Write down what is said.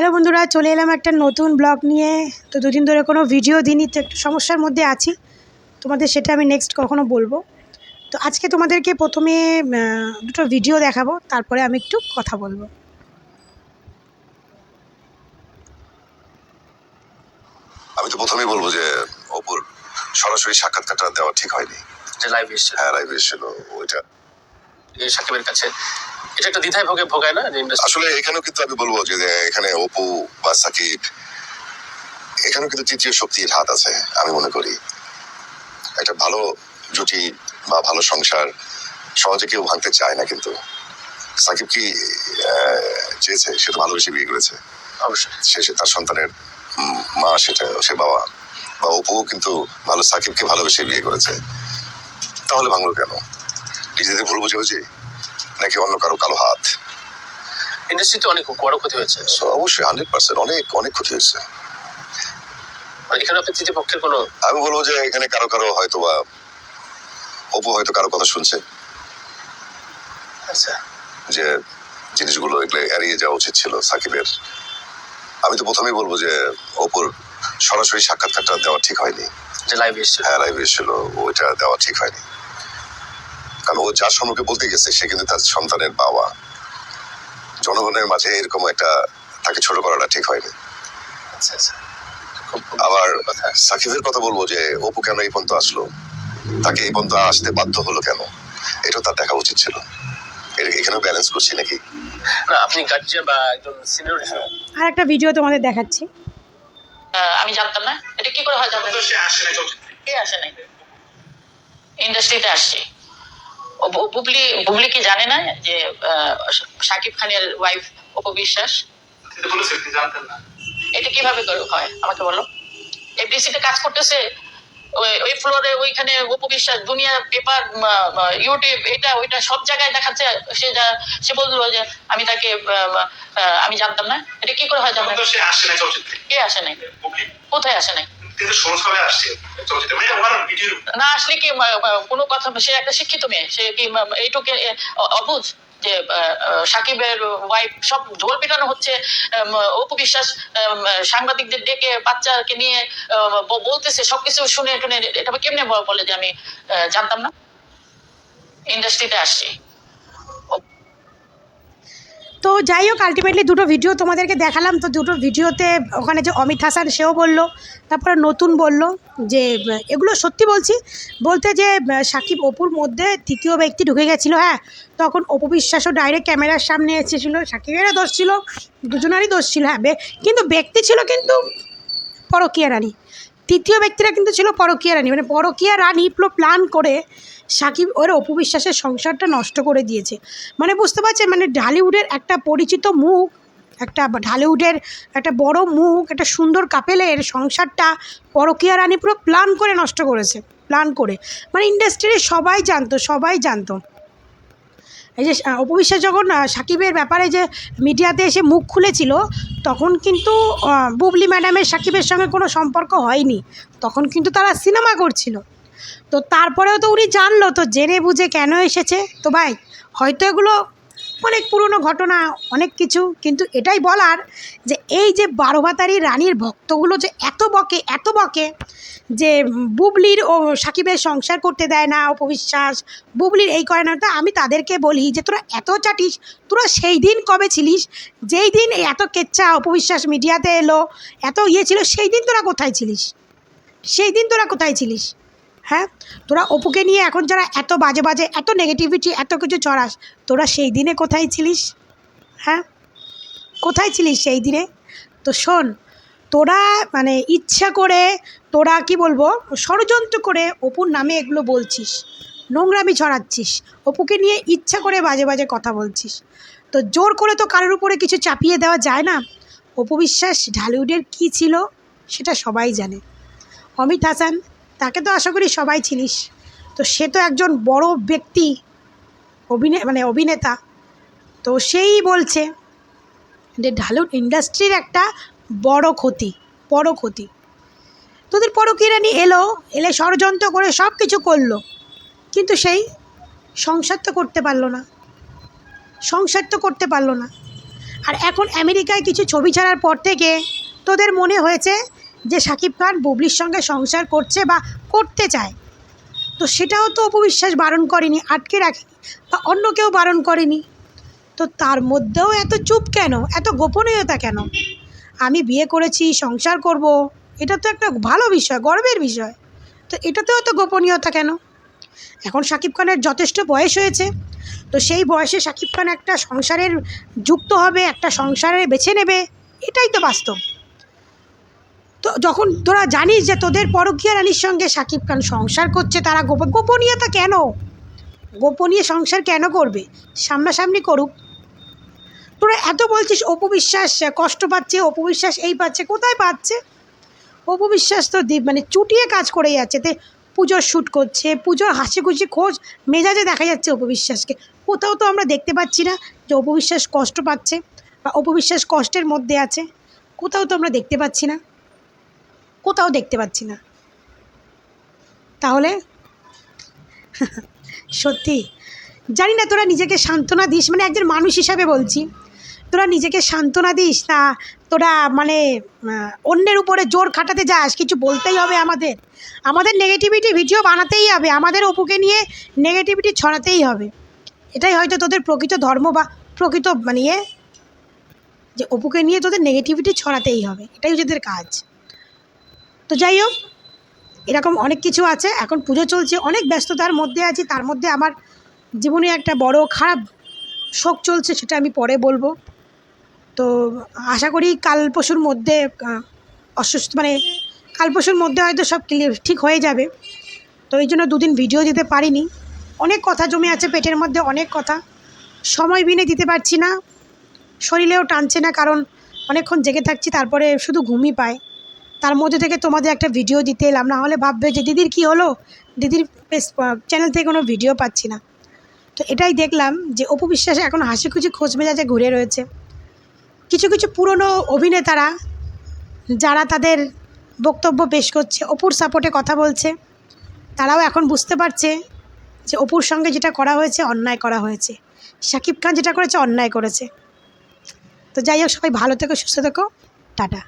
Hello বন্ধুরা চলে এলাম একটা নতুন ব্লগ নিয়ে। তো দুদিন ধরে কোনো ভিডিও দিনই তো একটু সমস্যার মধ্যে আছি। তোমাদের সেটা আমি নেক্সট কখনো বলব। তো আজকে তোমাদেরকে প্রথমে দুটো ভিডিও দেখাবো তারপরে আমি একটু কথা বলব। আমি তো প্রথমেই বলব যে অপুর সরাসরি সাক্ষাৎকারটা দেওয়া ঠিক হয়নি। যে লাইভ এসছে হ্যাঁ লাইভ এসেছিল ওইটা। এই সাকিবের কাছে। এটা একটা দ্বিধায় ভোগে ভোগায় না আসলে এখানেও কিন্তু আমি বলব যে এখানে অপু বা সাকিব এখানেও কিন্তু তৃতীয় শক্তির হাত আছে আমি মনে করি। একটা ভালো জুটি বা ভালো সংসার সহজে কেউ ভাঙতে চায় না কিন্তু। সাকিব কি চেয়েছে? সে তো ভালোবেসে বিয়ে করেছে। অবশ্যই। সে সে তার সন্তানের মা সেটা সে বাবা। বা অপুও কিন্তু ভালো সাকিবকে ভালোবেসে বিয়ে করেছে। তাহলে ভাঙলো কেন? নিজেদের ভুল বুঝে হয়েছে নাকি অন্য কারও কালো হাত। ইন্ডাস্ট্রিতে অনেক বড় ক্ষতি হয়েছে। অবশ্যই হান্ড্রেড পার্সেন্ট অনেক অনেক ক্ষতি হয়েছে। এখানে আপনি তৃতীয় পক্ষের কোনো আমি বলব যে এখানে কারও কারও হয়তো বা অপু হয়তো কারও কথা শুনছে। আচ্ছা। যে জিনিসগুলো এগুলো এড়িয়ে যাওয়া উচিত ছিল সাকিবের। আমি তো প্রথমেই বলব যে অপুর সরাসরি সাক্ষাৎকারটা দেওয়া ঠিক হয়নি। যে লাইভ এসছে হ্যাঁ লাইভ এসেছিল ওইটা দেওয়া ঠিক হয়নি। কারণ ও যার সম্মুখে বলতে গেছে সে কিন্তু তার সন্তানের বাবা। জনগণের মাঝে এরকম একটা তাকে ছোট করাটা ঠিক হয়নি। আচ্ছা আচ্ছা। আবার কথা। সাকিবের কথা বলব যে অপু কেন এই পর্যন্ত আসলো? তাকে এই পর্যন্ত আসতে বাধ্য হলো কেন? এটা তার দেখা উচিত ছিল। এখানেও ব্যালেন্স করছি নাকি? না আপনি গার্জিয়ান বা একজন সিনিয়র হিসেবে আর একটা ভিডিও তোমাদের দেখাচ্ছি। আমি জানতাম না। এটা কি করে হয় জানতাম সে আসে না কে আসে নাই? ইন্ডাস্ট্রিতে আসছে। বুবলি বুবলি কি জানে না যে শাকিব খানের ওয়াইফ অপবিশ্বাস? এটা কীভাবে হয়? আমাকে বলো। এফডিসিতে কাজ করতেছে ওই ফ্লোরে ওইখানে উপবিশ্বাস দুনিয়া পেপার ইউটিউব এটা ওইটা সব জায়গায় দেখাচ্ছে। সে যা সে বলল যে আমি তাকে আমি জানতাম না। এটা কি করে হয় জানতাম তো কে আসে নাই? কোথায় আসে নাই? তিনি তো সহজভাবে আসছে চলচ্চিত্রে। মানে ভিডিও না, আসলে কি কোনো কথা সে একটা শিক্ষিত মেয়ে। সে কি যে সাকিবের ওয়াইফ সব ঢোল পিটানো হচ্ছে অপু বিশ্বাস সাংবাদিকদের ডেকে বাচ্চাকে নিয়ে বলতেছে, সবকিছু শুনে টুনে এটা কেমনে বলে যে আমি জানতাম না? ইন্ডাস্ট্রিতে আসছি। তো যাই হোক আলটিমেটলি দুটো ভিডিও তোমাদেরকে দেখালাম। তো দুটো ভিডিওতে ওখানে যে অমিত হাসান, সেও বলল, তারপরে নতুন বলল যে, এগুলো সত্যি বলছি, বলতে যে, সাকিব অপুর মধ্যে তৃতীয় ব্যক্তি ঢুকে গেছিল হ্যাঁ। তখন অপু বিশ্বাসও ডাইরেক্ট ক্যামেরার সামনে এসেছিল, সাকিবেরও দোষ ছিল, দুজনারই দোষ ছিল হ্যাঁ কিন্তু ব্যক্তি ছিল কিন্তু পরকীয়া রানী। তৃতীয় ব্যক্তিরা কিন্তু ছিল পরকীয়া রানী। মানে পরকীয়া রানী পুরো প্ল্যান করে সাকিব ওর অপবিশ্বাসের সংসারটা নষ্ট করে দিয়েছে। মানে বুঝতে পারছেন? মানে ঢালিউডের একটা পরিচিত মুখ, একটা ঢালিউডের একটা বড় মুখ, একটা সুন্দর কাপেলের সংসারটা পরকীয়া রানী পুরো প্ল্যান করে নষ্ট করেছে। প্ল্যান করে। মানে ইন্ডাস্ট্রির সবাই জানতো সবাই জানতো। এই যে অপবিশ্বাস যখন সাকিবের ব্যাপারে যে মিডিয়াতে এসে মুখ খুলেছিল, তখন কিন্তু বুবলি ম্যাডামের সাকিবের সঙ্গে কোনো সম্পর্ক হয়নি। তখন কিন্তু তারা সিনেমা করছিল। তো তারপরেও তো উনি জানলো, তো জেনে বুঝে কেন এসেছে? তো ভাই, হয়তো এগুলো অনেক পুরনো ঘটনা, অনেক কিছু, কিন্তু এটাই বলার যে এই যে বারোভাতারি রানীর ভক্তগুলো যে এত বকে এত বকে যে বুবলির ও সাকিবের সংসার করতে দেয় না, অপবিশ্বাস, বুবলির এই করে না আমি তাদেরকে বলি যে তোরা এত চাটিস, তোরা সেই দিন কবে ছিলিস, যেই দিন এত কেচ্ছা, অপবিশ্বাস মিডিয়াতে এলো, এত ইয়ে ছিল, সেই দিন তোরা কোথায় ছিলিস? সেই দিন তোরা কোথায় ছিলিস? হ্যাঁ? তোরা অপুকে নিয়ে এখন যারা এত বাজে বাজে, এত নেগেটিভিটি এত কিছু চড়াস, তোরা সেই দিনে কোথায় ছিলিস? হ্যাঁ? কোথায় ছিলিস সেই দিনে? তো শোন, তোরা মানে ইচ্ছা করে তোরা কি বলব, ষড়যন্ত্র করে অপুর নামে এগুলো বলছিস, নোংরামি ছড়াচ্ছিস, অপুকে নিয়ে ইচ্ছা করে বাজে বাজে কথা বলছিস। তো জোর করে তো কারোর উপরে কিছু চাপিয়ে দেওয়া যায় না। অপবিশ্বাস ঢালিউডের কী ছিল সেটা সবাই জানে। অমিত হাসান তাকে তো আশা করি সবাই চিনিস। তো সে তো একজন বড় ব্যক্তি অভিনয় মানে অভিনেতা। তো সেই বলছে যে ঢালুড ইন্ডাস্ট্রির একটা বড় ক্ষতি বড় ক্ষতি। তোদের পরকিরানি এলো, এলে ষড়যন্ত্র করে সব কিছু করল। কিন্তু সেই সংসার তো করতে পারল না। সংসার তো করতে পারল না। আর এখন আমেরিকায় কিছু ছবি ছাড়ার পর থেকে তোদের মনে হয়েছে যে শাকিব খান বুবলির সঙ্গে সংসার করছে বা করতে চায়। তো সেটাও তো অপবিশ্বাস বারণ করেনি, আটকে রাখেনি বা অন্য কেউ বারণ করেনি। তো তার মধ্যেও এত চুপ কেন? এত গোপনীয়তা কেন? আমি বিয়ে করেছি, সংসার করব, এটা তো একটা ভালো বিষয়, গর্বের বিষয়। তো এটাতেও তো গোপনীয়তা কেন? এখন শাকিব খানের যথেষ্ট বয়স হয়েছে, তো সেই বয়সে শাকিব খান একটা সংসারের যুক্ত হবে, একটা সংসারে বেছে নেবে, এটাই তো বাস্তব। তো যখন তোরা জানিস যে তোদের পরকীয়া রানীর সঙ্গে শাকিব খান সংসার করছে, তারা গোপ, গোপনীয়তা কেন? গোপনীয় সংসার কেন করবে? সামনাসামনি করুক। তোরা এত বলছিস অপবিশ্বাস কষ্ট পাচ্ছে অপবিশ্বাস এই পাচ্ছে, কোথায় পাচ্ছে? অপবিশ্বাস তো দ্বীপ মানে চুটিয়ে কাজ করে যাচ্ছে, তে পুজোর শ্যুট করছে, পুজোর হাসি খুশি খোঁজ, মেজাজে দেখা যাচ্ছে অপবিশ্বাসকে কোথাও তো আমরা দেখতে পাচ্ছি না যে অপবিশ্বাস কষ্ট পাচ্ছে বা অপবিশ্বাস কষ্টের মধ্যে আছে, কোথাও তো আমরা দেখতে পাচ্ছি না। কোথাও দেখতে পাচ্ছি না। তাহলে? সত্যি? জানি না, তোরা নিজেকে সান্ত্বনা দিস। মানে একজন মানুষ হিসাবে বলছি। তোরা নিজেকে সান্ত্বনা দিস না তোরা মানে অন্যের উপরে জোর খাটাতে যাস। কিছু বলতেই হবে আমাদের। আমাদের নেগেটিভিটি ভিডিও বানাতেই হবে। আমাদের অপুকে নিয়ে নেগেটিভিটি ছড়াতেই হবে। এটাই হয়তো তোদের প্রকৃত ধর্ম বা প্রকৃত মানে ইয়ে? যে অপুকে নিয়ে তোদের নেগেটিভিটি ছড়াতেই হবে। এটাই তোদের কাজ। তো যাই হোক, এরকম অনেক কিছু আছে। এখন পুজো চলছে, অনেক ব্যস্ততার মধ্যে আছি। তার মধ্যে আমার জীবনে একটা বড় খারাপ শোক চলছে, সেটা আমি পরে বলব। তো আশা করি কাল পরশুর মধ্যে অসুস্থ মানে কাল পরশুর মধ্যে হয়তো সব ক্লিয়ার ঠিক হয়ে যাবে। তো এই জন্য দুদিন ভিডিও দিতে পারিনি। অনেক কথা জমে আছে পেটের মধ্যে, অনেক কথা। সময় বিনে দিতে পারছি না। শরীরেও টানছে না, কারণ অনেকক্ষণ জেগে থাকছি, তারপরে শুধু ঘুমই পায়। তার মধ্যে থেকে তোমাদের একটা ভিডিও দিতে এলাম। না হলে ভাববে যে দিদির কি হলো? দিদির চ্যানেল থেকে কোনো ভিডিও পাচ্ছি না। তো এটাই দেখলাম যে অপু বিশ্বাসে এখন হাসি খুশি খোঁজ মেজাজে ঘুরে রয়েছে। কিছু কিছু পুরনো অভিনেতারা যারা তাদের বক্তব্য পেশ করছে, অপুর সাপোর্টে কথা বলছে, তারাও এখন বুঝতে পারছে যে অপুর সঙ্গে যেটা করা হয়েছে, অন্যায় করা হয়েছে। শাকিব খান যেটা করেছে, অন্যায় করেছে। তো যাই হোক, সবাই ভালো থেকো, সুস্থ থেকো। টাটা।